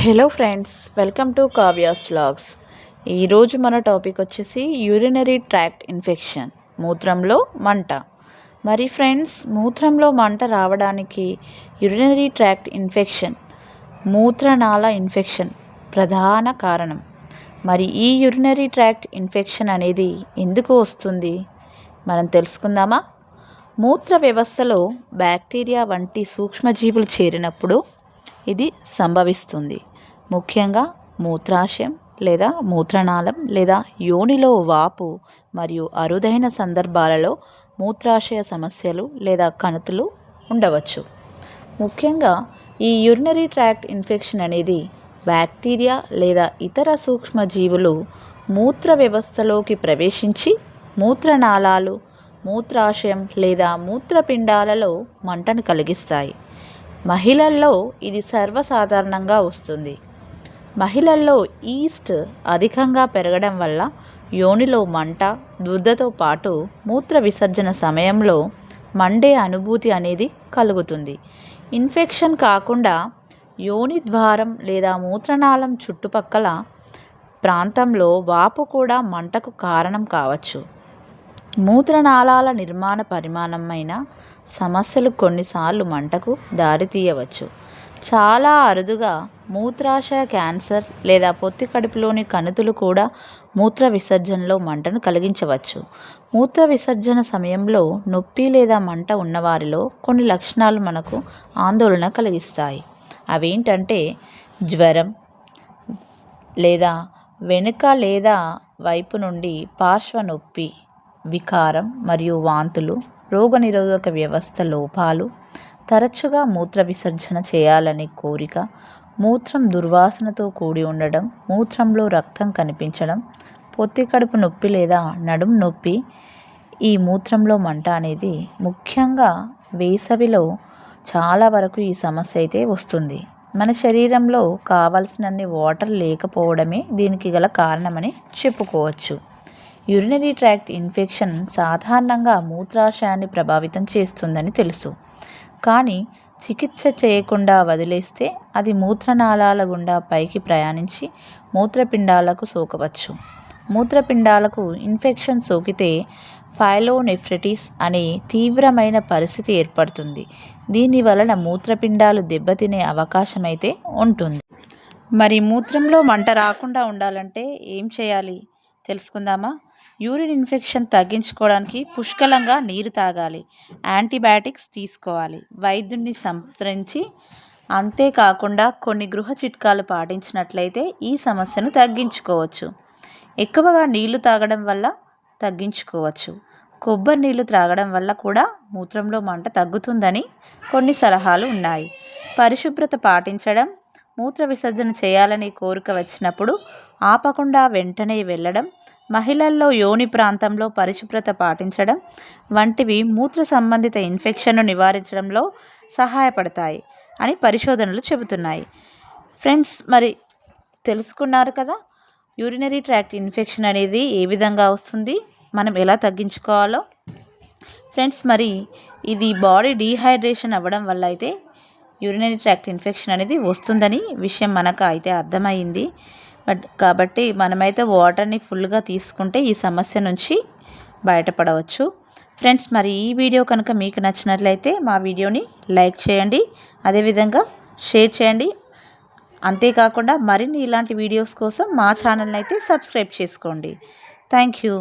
Hello friends welcome to Kavya's logs ఈరోజు మన topic వచ్చేసి యూరినరీ ట్రాక్ట్ ఇన్ఫెక్షన్ మూత్రంలో మంట. మరి ఫ్రెండ్స్ మూత్రంలో మంట రావడానికి యూరినరీ ట్రాక్ట్ ఇన్ఫెక్షన్ మూత్రనాళ ఇన్ఫెక్షన్ ప్రధాన కారణం. మరి ఈ యూరినరీ ట్రాక్ట్ ఇన్ఫెక్షన్ అనేది ఎందుకు వస్తుంది? మనం తెలుసుకుందామా? మూత్ర వ్యవస్థలో బ్యాక్టీరియా వంటి సూక్ష్మజీవులు చేరినప్పుడు ఇది సంభవిస్తుంది. ముఖ్యంగా మూత్రాశయం లేదా మూత్రనాళం లేదా యోనిలో వాపు మరియు అరుదైన సందర్భాలలో మూత్రాశయ సమస్యలు లేదా కణుతులు ఉండవచ్చు. ముఖ్యంగా ఈ యూరినరీ ట్రాక్ట్ ఇన్ఫెక్షన్ అనేది బ్యాక్టీరియా లేదా ఇతర సూక్ష్మజీవులు మూత్ర వ్యవస్థలోకి ప్రవేశించి మూత్రనాళాలు మూత్రాశయం లేదా మూత్రపిండాలలో మంటను కలిగిస్తాయి. మహిళల్లో ఇది సర్వసాధారణంగా వస్తుంది. మహిళల్లో ఈస్ట్ అధికంగా పెరగడం వల్ల యోనిలో మంట దుర్దతో పాటు మూత్ర విసర్జన సమయంలో మండే అనుభూతి అనేది కలుగుతుంది. ఇన్ఫెక్షన్ కాకుండా యోని ద్వారం లేదా మూత్రనాళం చుట్టుపక్కల ప్రాంతంలో వాపు కూడా మంటకు కారణం కావచ్చు. మూత్రనాళాల నిర్మాణ పరిమాణమైన సమస్యలు కొన్నిసార్లు మంటకు దారితీయవచ్చు చాలా అరుదుగా మూత్రాశయ క్యాన్సర్ లేదా పొత్తి కడుపులోని కణుతులు కూడా మూత్ర విసర్జనలో మంటను కలిగించవచ్చు. మూత్ర విసర్జన సమయంలో నొప్పి లేదా మంట ఉన్నవారిలో కొన్ని లక్షణాలు మనకు ఆందోళన కలిగిస్తాయి. అవేంటంటే జ్వరం లేదా వెనుక లేదా వైపు నుండి పార్శ్వ నొప్పి వికారం మరియు వాంతులు రోగనిరోధక వ్యవస్థ లోపాలు తరచుగా మూత్ర విసర్జన చేయాలనే కోరిక మూత్రం దుర్వాసనతో కూడి ఉండడం మూత్రంలో రక్తం కనిపించడం పొత్తి కడుపు నొప్పి లేదా నడుం నొప్పి ఈ మూత్రంలో మంట అనేది ముఖ్యంగా వేసవిలో చాలా వరకు ఈ సమస్య అయితే వస్తుంది. మన శరీరంలో కావలసినన్ని వాటర్ లేకపోవడమే దీనికి గల కారణమని చెప్పుకోవచ్చు. యూరినరీ ట్రాక్ట్ ఇన్ఫెక్షన్ సాధారణంగా మూత్రాశయాన్ని ప్రభావితం చేస్తుందని తెలుసు. కానీ చికిత్స చేయకుండా వదిలేస్తే అది మూత్రనాళాల గుండా పైకి ప్రయాణించి మూత్రపిండాలకు సోకవచ్చు. మూత్రపిండాలకు ఇన్ఫెక్షన్ సోకితే ఫైలోనెఫ్రిటిస్ అనే తీవ్రమైన పరిస్థితి ఏర్పడుతుంది. దీని వలన మూత్రపిండాలు దెబ్బతినే అవకాశం అయితే ఉంటుంది. మరి మూత్రంలో మంట రాకుండా ఉండాలంటే ఏం చేయాలి? తెలుసుకుందామా? యూరిన్ ఇన్ఫెక్షన్ తగ్గించుకోవడానికి పుష్కలంగా నీరు తాగాలి. యాంటీబయాటిక్స్ తీసుకోవాలి. వైద్యుడిని సంప్రదించి అంతేకాకుండా కొన్ని గృహ చిట్కాలు పాటించినట్లయితే ఈ సమస్యను తగ్గించుకోవచ్చు. ఎక్కువగా నీళ్ళు తాగడం వల్ల తగ్గించుకోవచ్చు. కొబ్బరి నీళ్ళు త్రాగడం వల్ల కూడా మూత్రంలో మంట తగ్గుతుందని కొన్ని సలహాలు ఉన్నాయి. పరిశుభ్రత పాటించడం మూత్ర విసర్జన చేయాలని కోరిక వచ్చినప్పుడు ఆపకుండా వెంటనే వెళ్ళడం మహిళల్లో యోని ప్రాంతంలో పరిశుభ్రత పాటించడం వంటివి మూత్ర సంబంధిత ఇన్ఫెక్షన్ను నివారించడంలో సహాయపడతాయి అని పరిశోధనలు చెబుతున్నాయి. ఫ్రెండ్స్ మరి తెలుసుకున్నారు కదా? యూరినరీ ట్రాక్ట్ ఇన్ఫెక్షన్ అనేది ఏ విధంగా వస్తుంది? మనం ఎలా తగ్గించుకోవాలో? ఫ్రెండ్స్ మరి ఇది బాడీ డీహైడ్రేషన్ అవ్వడం వల్ల అయితే యూరినరీ ట్రాక్ట్ ఇన్ఫెక్షన్ అనేది వస్తుందని విషయం మనకు అయితే అర్థమైంది. బట్ కాబట్టి మనమైతే వాటర్ని ఫుల్గా తీసుకుంటే ఈ సమస్య నుంచి బయటపడవచ్చు. ఫ్రెండ్స్ మరి ఈ వీడియో కనుక మీకు నచ్చినట్లయితే మా వీడియోని లైక్ చేయండి అదేవిధంగా షేర్ చేయండి. అంతేకాకుండా మరిన్ని ఇలాంటి వీడియోస్ కోసం మా ఛానల్ని అయితే సబ్స్క్రైబ్ చేసుకోండి. Thank you.